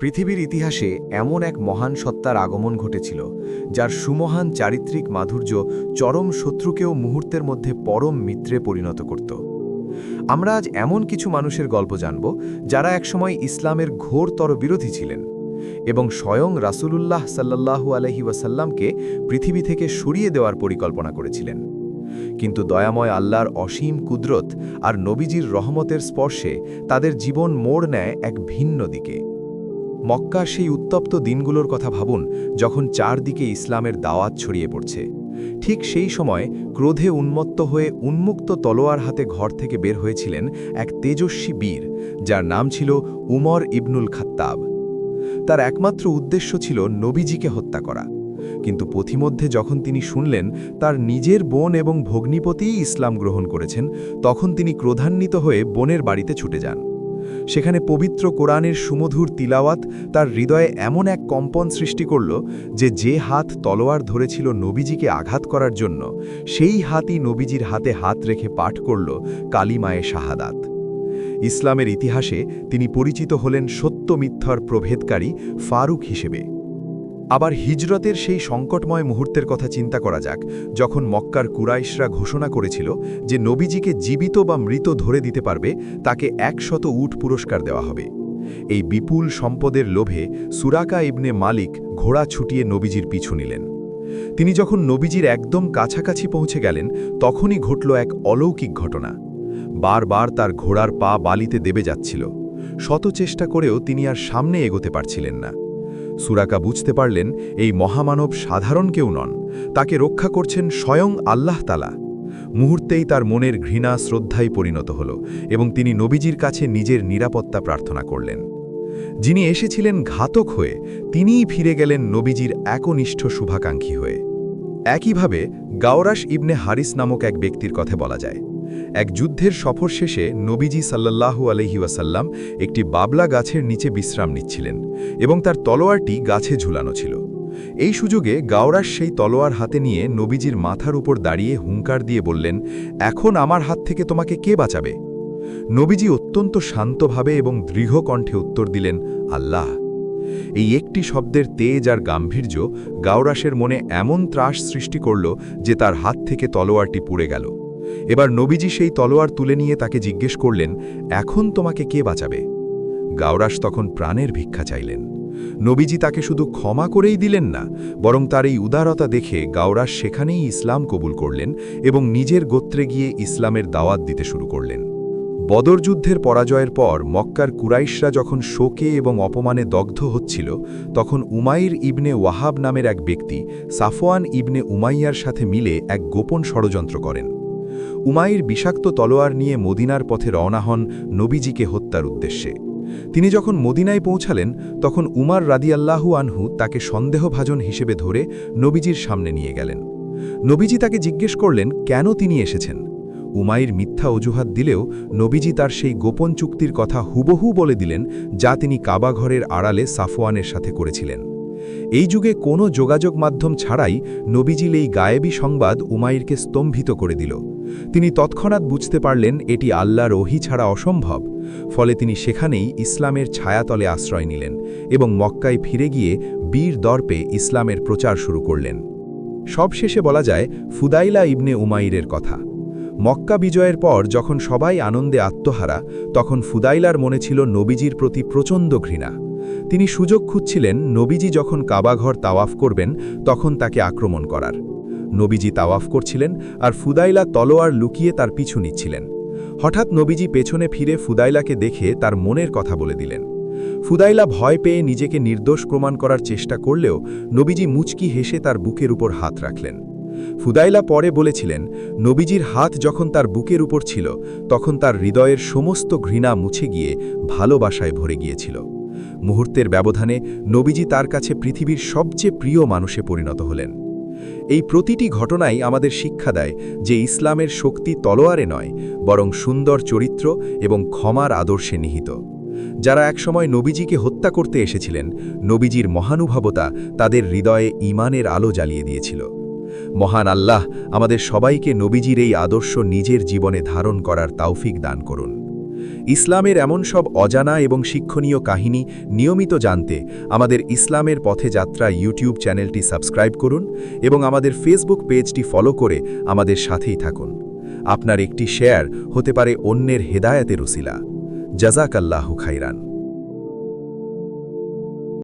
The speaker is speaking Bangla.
পৃথিবীর ইতিহাসে এমন এক মহান সত্তার আগমন ঘটেছিল, যার সুমহান চারিত্রিক মাধুর্য চরম শত্রুকেও মুহূর্তের মধ্যে পরম মিত্রে পরিণত করত। আমরা আজ এমন কিছু মানুষের গল্প জানব, যারা একসময় ইসলামের ঘোরতর বিরোধী ছিলেন এবং স্বয়ং রাসূলুল্লাহ সাল্লাল্লাহু আলহি ওয়াসাল্লামকে পৃথিবী থেকে সরিয়ে দেওয়ার পরিকল্পনা করেছিলেন। কিন্তু দয়াময় আল্লাহর অসীম কুদরত আর নবীজির রহমতের স্পর্শে তাদের জীবন মোড় নেয় এক ভিন্ন দিকে। মক্কার সেই উত্তপ্ত দিনগুলোর কথা ভাবুন যখন চারদিকে ইসলামের দাওয়াত ছড়িয়ে পড়ছে। ঠিক সেই সময় ক্রোধে উন্মত্ত হয়ে উন্মুক্ত তলোয়ার হাতে ঘর থেকে বের হয়েছিলেন এক তেজস্বী বীর, যার নাম ছিল উমর ইবনুল খাত্তাব। তার একমাত্র উদ্দেশ্য ছিল নবীজিকে হত্যা করা। কিন্তু পথিমধ্যে যখন তিনি শুনলেন তার নিজের বোন এবং ভগ্নিপতিই ইসলাম গ্রহণ করেছেন, তখন তিনি ক্রোধান্বিত হয়ে বোনের বাড়িতে ছুটে যান। সেখানে পবিত্র কোরআনের সুমধুর তিলাওয়াত তার হৃদয়ে এমন এক কম্পন সৃষ্টি করল যে যে হাত তলোয়ার ধরেছিল নবীজিকে আঘাত করার জন্য, সেই হাতই নবীজির হাতে হাত রেখে পাঠ করল কালিমায়ে শাহাদাত। ইসলামের ইতিহাসে তিনি পরিচিত হলেন সত্য মিথ্যার প্রভেদকারী ফারুক হিসেবে। আবার হিজরতের সেই সংকটময় মুহূর্তের কথা চিন্তা করা যাক, যখন মক্কার কুরাইশরা ঘোষণা করেছিল যে নবীজিকে জীবিত বা মৃত ধরে দিতে পারবে, তাকে একশত উট পুরস্কার দেওয়া হবে। এই বিপুল সম্পদের লোভে সুরাকা ইবনে মালিক ঘোড়া ছুটিয়ে নবীজির পিছু নিলেন। তিনি যখন নবীজির একদম কাছাকাছি পৌঁছে গেলেন, তখনই ঘটল এক অলৌকিক ঘটনা। বারবার তার ঘোড়ার পা বালিতে দেবে যাচ্ছিল। শত চেষ্টা করেও তিনি আর সামনে এগোতে পারছিলেন না। সুরাকা বুঝতে পারলেন এই মহামানব সাধারণ কেউ নন। তাকে রক্ষা করছেন স্বয়ং আল্লাহ তালা। মুহূর্তেই তার মনের ঘৃণা শ্রদ্ধায় পরিণত হল এবং তিনি নবীজির কাছে নিজের নিরাপত্তা প্রার্থনা করলেন। যিনি এসেছিলেন ঘাতক হয়ে, তিনিই ফিরে গেলেন নবীজির একনিষ্ঠ শুভাকাঙ্ক্ষী হয়ে। একইভাবে গাওরাস ইবনে হারিস নামক এক ব্যক্তির কথা বলা যায়। এক যুদ্ধের সফর শেষে নবীজি সাল্লাল্লাহু আলহি ওয়াসাল্লাম একটি বাবলা গাছের নিচে বিশ্রাম নিচ্ছিলেন এবং তার তলোয়ারটি গাছে ঝুলানো ছিল। এই সুযোগে গাওরাস সেই তলোয়ার হাতে নিয়ে নবীজির মাথার উপর দাঁড়িয়ে হুঙ্কার দিয়ে বললেন, এখন আমার হাত থেকে তোমাকে কে বাঁচাবে? নবীজি অত্যন্ত শান্তভাবে এবং দৃঢ় কণ্ঠে উত্তর দিলেন, আল্লাহ। এই একটি শব্দের তেজ আর গাম্ভীর্য গাওরাসের মনে এমন ত্রাস সৃষ্টি করল যে তার হাত থেকে তলোয়ারটি পুড়ে গেল। এবার নবীজি সেই তলোয়ার তুলে নিয়ে তাকে জিজ্ঞেস করলেন, এখন তোমাকে কে বাঁচাবে? গাওরাস তখন প্রাণের ভিক্ষা চাইলেন। নবীজি তাকে শুধু ক্ষমা করেই দিলেন না, বরং তার এই উদারতা দেখে গাওরাস সেখানেই ইসলাম কবুল করলেন এবং নিজের গোত্রে গিয়ে ইসলামের দাওয়াত দিতে শুরু করলেন। বদর যুদ্ধের পরাজয়ের পর মক্কার কুরাইশরা যখন শোকে এবং অপমানে দগ্ধ হচ্ছিল, তখন উমাইর ইবনে ওয়াহাব নামের এক ব্যক্তি, সাফওয়ান ইবনে উমাইয়ার সাথে মিলে এক গোপন ষড়যন্ত্র করেন। উমাইর বিষাক্ত তলোয়ার নিয়ে মদিনার পথে রওনা হন নবীজিকে হত্যার উদ্দেশ্যে। তিনি যখন মদিনায় পৌঁছালেন, তখন উমার রাদিয়াল্লাহু আনহু তাকে সন্দেহভাজন হিসেবে ধরে নবীজির সামনে নিয়ে গেলেন। নবীজি তাকে জিজ্ঞেস করলেন, কেন তিনি এসেছেন? উমাইর মিথ্যা অজুহাত দিলেও নবীজি তার সেই গোপন চুক্তির কথা হুবহু বলে দিলেন, যা তিনি কাবাঘরের আড়ালে সাফওয়ানের সাথে করেছিলেন। এই যুগে কোনো যোগাযোগ মাধ্যম ছাড়াই নবীজিল এই গায়েবী সংবাদ উমাইরকে স্তম্ভিত করে দিল। তিনি তৎক্ষণাৎ বুঝতে পারলেন এটি আল্লাহর ওহি ছাড়া অসম্ভব, ফলে তিনি সেখানেই ইসলামের ছায়াতলে আশ্রয় নিলেন এবং মক্কায় ফিরে গিয়ে বীর দর্পে ইসলামের প্রচার শুরু করলেন। সবশেষে বলা যায়, ফুদাইলা ইবনে উমাইরের কথা। মক্কা বিজয়ের পর যখন সবাই আনন্দে আত্মহারা, তখন ফুদাইলার মনে ছিল নবীজির প্রতি প্রচণ্ড ঘৃণা। তিনি সুযোগ খুঁজছিলেন নবীজি যখন কাবাঘর তাওয়াফ করবেন, তখন তাকে আক্রমণ করার। নবীজি তাওয়াফ করছিলেন আর ফুদাইলা তলোয়ার লুকিয়ে তার পিছু নিচ্ছিলেন। হঠাৎ নবীজি পেছনে ফিরে ফুদাইলাকে দেখে তার মনের কথা বলে দিলেন। ফুদাইলা ভয় পেয়ে নিজেকে নির্দোষ প্রমাণ করার চেষ্টা করলেও নবীজি মুচকি হেসে তার বুকের উপর হাত রাখলেন। ফুদাইলা পরে বলেছিলেন, নবীজির হাত যখন তার বুকের উপর ছিল, তখন তার হৃদয়ের সমস্ত ঘৃণা মুছে গিয়ে ভালোবাসায় ভরে গিয়েছিল। মুহূর্তের ব্যবধানে নবীজি তার কাছে পৃথিবীর সবচেয়ে প্রিয় মানুষে পরিণত হলেন। এই প্রতিটি ঘটনাই আমাদের শিক্ষা দেয় যে ইসলামের শক্তি তলোয়ারে নয়, বরং সুন্দর চরিত্র এবং ক্ষমার আদর্শে নিহিত। যারা একসময় নবীজিকে হত্যা করতে এসেছিলেন, নবীজির মহানুভবতা তাদের হৃদয়ে ইমানের আলো জ্বালিয়ে দিয়েছিল। মহান আল্লাহ আমাদের সবাইকে নবীজির এই আদর্শ নিজের জীবনে ধারণ করার তাওফিক দান করুন। ইসলামের এমন সব অজানা এবং শিক্ষণীয় কাহিনী নিয়মিত জানতে আমাদের ইসলামের পথে যাত্রা ইউটিউব চ্যানেলটি সাবস্ক্রাইব করুন এবং আমাদের ফেসবুক পেজটি ফলো করে আমাদের সাথেই থাকুন। আপনার একটি শেয়ার হতে পারে অন্যের হেদায়তের উসিলা জাজাকাল্লাহু খাইরান।